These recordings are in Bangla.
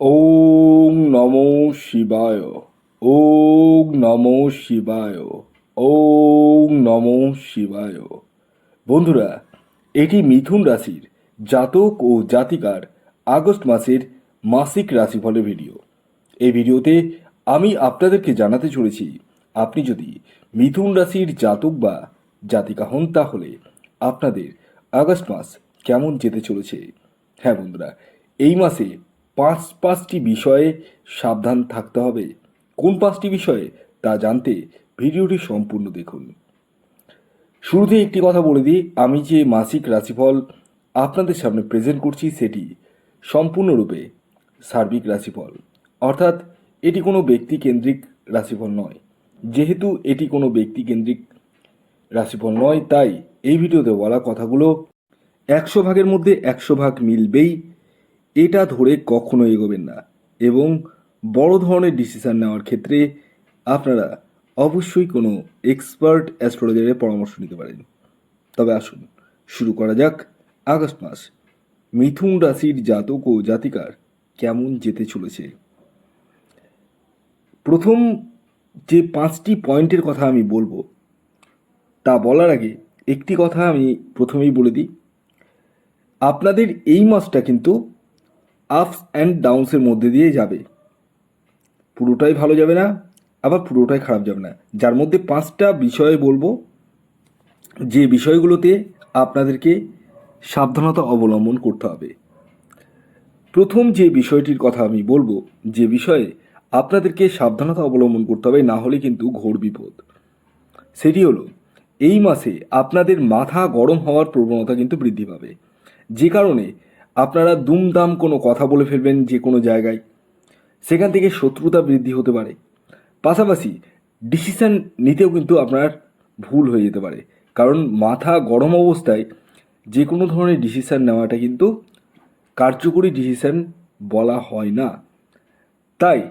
ওং নমো শিবায়, ওং নমো শিবায়, ওং নমো শিবায়। বন্ধুরা, এটি মিথুন রাশির জাতক ও জাতিকার আগস্ট মাসের মাসিক রাশিফলের ভিডিও। এই ভিডিওতে আমি আপনাদেরকে জানাতে চলেছি, আপনি যদি মিথুন রাশির জাতক বা জাতিকা হন, তাহলে আপনাদের আগস্ট মাস কেমন যেতে চলেছে? হ্যাঁ বন্ধুরা, এই মাসে পাঁচ, পাঁচটি বিষয়ে সাবধান থাকতে হবে। কোন পাঁচটি বিষয়ে? তা জানতে ভিডিওটি সম্পূর্ণ দেখুন। শুরুতে একটি কথা বলে দিই, আমি যে মাসিক রাশিফল আপনাদের সামনে প্রেজেন্ট করছি সেটি সম্পূর্ণরূপে সার্বিক রাশিফল। অর্থাৎ এটি কোনো ব্যক্তি কেন্দ্রিক রাশিফল নয়। যেহেতু এটি কোনো ব্যক্তি কেন্দ্রিক রাশিফল নয়, তাই এই ভিডিওতে বলা কথাগুলো একশো ভাগের মধ্যে একশো ভাগ মিলবেই। এটা ধরে কখনো এগোবেন না এবং বড় ধরনের ডিসিশান নেওয়ার ক্ষেত্রে আপনারা অবশ্যই কোনো এক্সপার্ট অ্যাস্ট্রোলজারের পরামর্শ নিতে পারেন। তবে আসুন, শুরু করা যাক আগস্ট মাস। মিথুন রাশির জাতক ও জাতিকার কেমন যেতে চলেছে? প্রথম যে পাঁচটি পয়েন্টের কথা আমি বলব, তা বলার আগে একটি কথা আমি প্রথমেই বলে দিই। আপনাদের এই মাসটা কিন্তু আপস অ্যান্ড ডাউনসের মধ্যে দিয়ে যাবে। পুরোটাই ভালো যাবে না, আবার পুরোটাই খারাপ যাবে না। যার মধ্যে পাঁচটা বিষয় বলব, যে বিষয়গুলোতে আপনাদেরকে সাবধানতা অবলম্বন করতে হবে। প্রথম যে বিষয়টির কথা আমি বলব, যে বিষয়ে আপনাদেরকে সাবধানতা অবলম্বন করতে হবে, না হলে কিন্তু ঘোর বিপদ। সেটি হলো, এই মাসে আপনাদের মাথা গরম হওয়ার প্রবণতা কিন্তু বৃদ্ধি পাবে। যে কারণে আপনারা দুমদাম কোনো কথা বলে ফেলবেন যে কোনো জায়গায়। সেখান থেকে শত্রুতা বৃদ্ধি হতে পারে। পাশাপাশি ডিসিশান নিতেও কিন্তু আপনার ভুল হয়ে যেতে পারে। কারণ মাথা গরম অবস্থায় যে কোনো ধরনের ডিসিশান নেওয়াটা কিন্তু কার্যকরী ডিসিশান বলা হয় না। তাই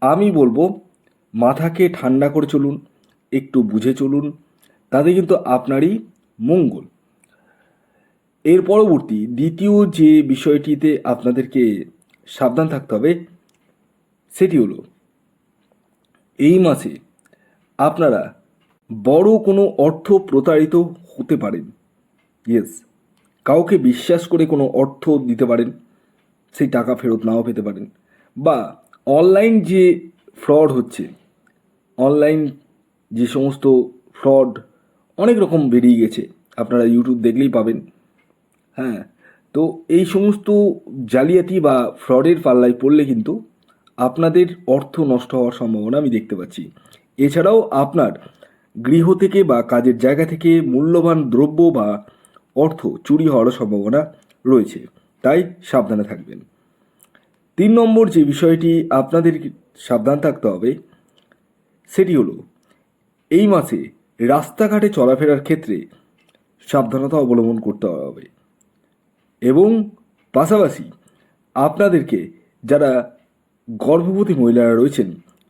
আমি বলব, মাথাকে ঠান্ডা করে চলুন, একটু বুঝে চলুন, তাতে কিন্তু আপনারই মঙ্গল। এর পরবর্তী দ্বিতীয় যে বিষয়টিতে আপনাদেরকে সাবধান থাকতে হবে, সেটি হলো, এই মাসে আপনারা বড় কোনো অর্থ প্রতারিত হতে পারেন। ইয়েস কাউকে বিশ্বাস করে কোনো অর্থ দিতে পারেন, সেই টাকা ফেরত নাও পেতে পারেন। বা অনলাইন যে ফ্রড হচ্ছে, অনলাইন যে সমস্ত ফ্রড অনেক রকম বেরিয়ে গেছে, আপনারা ইউটিউব দেখলেই পাবেন। হ্যাঁ তো এই সমস্ত জালিয়াতি বা ফ্রডের পাল্লায় পড়লে কিন্তু আপনাদের অর্থ নষ্ট হওয়ার সম্ভাবনা আমি দেখতে পাচ্ছি। এছাড়াও আপনার গৃহ থেকে বা কাজের জায়গা থেকে মূল্যবান দ্রব্য বা অর্থ চুরি হওয়ারও সম্ভাবনা রয়েছে, তাই সাবধানে থাকবেন। তিন নম্বর যে বিষয়টি আপনাদের সাবধান থাকতে হবে, সেটি হলো এই মাসে রাস্তাঘাটে চলাফেরার ক্ষেত্রে সাবধানতা অবলম্বন করতে হবে। এবং পাশাপাশি আপনাদেরকে যারা গর্ভবতী মহিলারা রয়েছেন,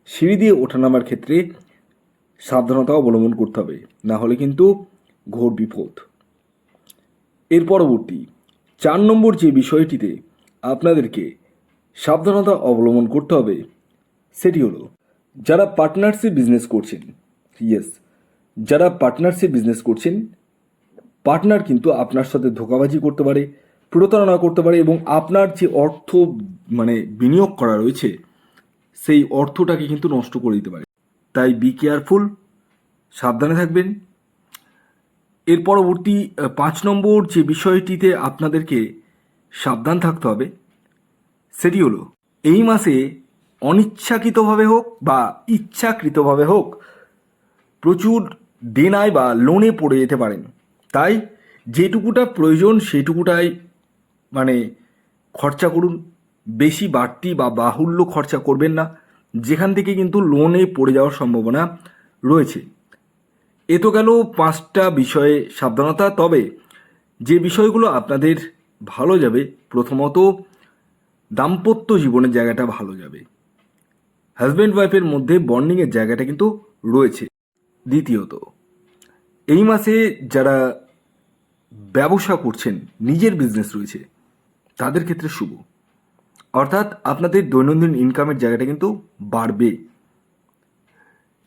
সিঁড়ি দিয়ে ওঠানামার ক্ষেত্রে সাবধানতা অবলম্বন করতে হবে, না হলে কিন্তু ঘোর বিপদ। এর পরবর্তী চার নম্বর যে বিষয়টিতে আপনাদেরকে সাবধানতা অবলম্বন করতে হবে, সেটি হলো যারা পার্টনারশিপ বিজনেস করছেন, ইয়েস, যারা পার্টনারশিপ বিজনেস করছেন, পার্টনার কিন্তু আপনার সাথে ধোকাবাজি করতে পারে প্রতারণা করতে পারে এবং আপনার যে অর্থ মানে বিনিয়োগ করা রয়েছে, সেই অর্থটাকে কিন্তু নষ্ট করে দিতে পারে। তাই বি কেয়ারফুল সাবধানে থাকবেন। এর পরবর্তী পাঁচ নম্বর যে বিষয়টিতে আপনাদেরকে সাবধান থাকতে হবে, সেটি হলো, এই মাসে অনিচ্ছাকৃতভাবে হোক বা ইচ্ছাকৃতভাবে হোক, প্রচুর দেনায় বা লোনে পড়ে যেতে পারেন। তাই যেটুকুটা প্রয়োজন সেটুকুটাই মানে খরচা করুন, বেশি বাড়তি বা বাহুল্য খরচা করবেন না। যেখান থেকে কিন্তু লোনে পড়ে যাওয়ার সম্ভাবনা রয়েছে। এ তো গেল পাঁচটা বিষয়ে সাবধানতা, তবে যে বিষয়গুলো আপনাদের ভালো যাবে, প্রথমত দাম্পত্য জীবনের জায়গাটা ভালো যাবে। হাজব্যান্ড ওয়াইফের মধ্যে বন্ডিংয়ের জায়গাটা কিন্তু রয়েছে। দ্বিতীয়ত, এই মাসে যারা ব্যবসা করছেন, নিজের বিজনেস রয়েছে তাদের ক্ষেত্রে শুভ। অর্থাৎ আপনাদের দৈনন্দিন ইনকামের জায়গাটা কিন্তু বাড়বে।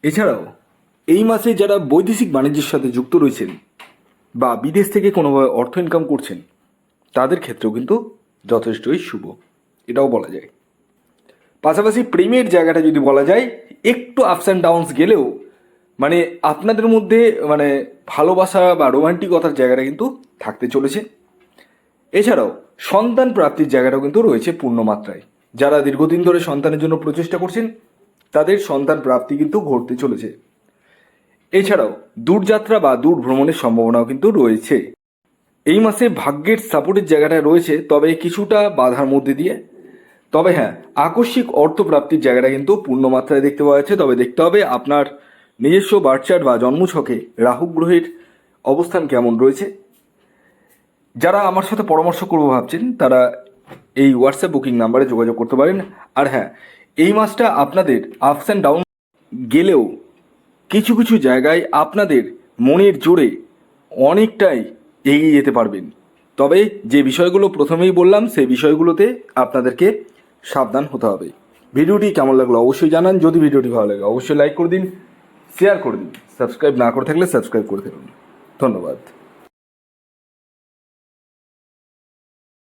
এছাড়াও, এই মাসে যারা বৈদেশিক বাণিজ্যের সাথে যুক্ত রয়েছেন বা বিদেশ থেকে কোনোভাবে অর্থ ইনকাম করছেন, তাদের ক্ষেত্রেও কিন্তু যথেষ্টই শুভ। এটাও বলা যায়। পাশাপাশি প্রেমের জায়গাটা যদি বলা যায়, একটু আপস অ্যান্ড ডাউনস গেলেও মানে আপনাদের মধ্যে মানে ভালোবাসা বা রোমান্টিকতার জায়গাটা কিন্তু থাকতে চলেছে। এছাড়াও সন্তান প্রাপ্তির জায়গাটাও কিন্তু রয়েছে পূর্ণমাত্রায় যারা দীর্ঘদিন ধরে সন্তানের জন্য প্রচেষ্টা করছেন, তাদের সন্তান প্রাপ্তি কিন্তু ঘটতে চলেছে। এছাড়াও, দূরযাত্রা বা দূর ভ্রমণের সম্ভাবনাও কিন্তু রয়েছে। এই মাসে ভাগ্যের সাপোর্টের জায়গাটা রয়েছে, তবে কিছুটা বাধার মধ্যে দিয়ে। তবে হ্যাঁ আকস্মিক অর্থপ্রাপ্তির জায়গাটা কিন্তু পূর্ণ মাত্রায় দেখতে পাওয়া যাচ্ছে। তবে দেখতে হবে আপনার নিজস্ব বার্চার্ট বা জন্মছকে রাহু গ্রহের অবস্থান কেমন রয়েছে। যারা আমার সাথে পরামর্শ করব ভাবছেন, তারা এই হোয়াটসঅ্যাপ বুকিং নাম্বারে যোগাযোগ করতে পারেন। আর হ্যাঁ এই মাসটা আপনাদের আপস অ্যান্ড ডাউন গেলেও কিছু কিছু জায়গায় আপনাদের মনের জোরে অনেকটাই এগিয়ে যেতে পারবেন। তবে যে বিষয়গুলো প্রথমেই বললাম, সেই বিষয়গুলোতে আপনাদেরকে সাবধান হতে হবে। ভিডিওটি কেমন লাগল অবশ্যই জানান। যদি ভিডিওটি ভালো লাগে, অবশ্যই লাইক করে দিন শেয়ার করে দিন। সাবস্ক্রাইব না করে থাকলে সাবস্ক্রাইব করে থাকুন ধন্যবাদ।